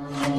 Bye.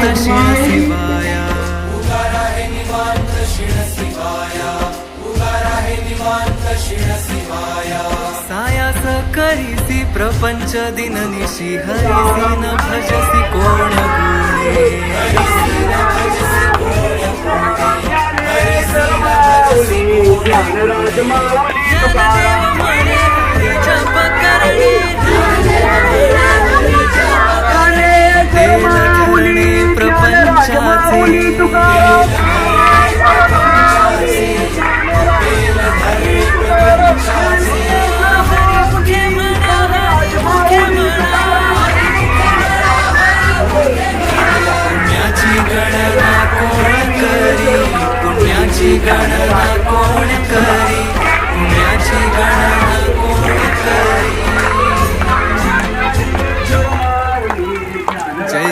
निवांत शिव शिवाया उगारा हे निवांत शिव शिवाया उगारा हे दिन निशी हरिसी न भजसी कोण गुणे हरिसी न भजसी कोण गुणे माऊली तुकाराम. पुण्याची गणना कोण करी? पुण्याची गणना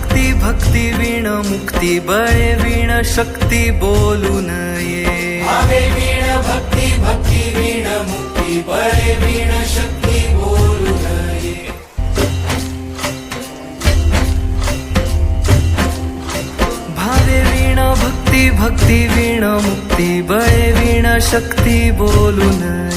भक्ती भक्ती वीण मुक्ती बळे वीण शक्ती बोलू नये. वीण भक्ती भक्ती वीण मुक्ती बळे वीण शक्ती बोलू नये. भावे वीण भक्ती भक्ती वीण मुक्ती बळे वीण शक्ती बोलू नये.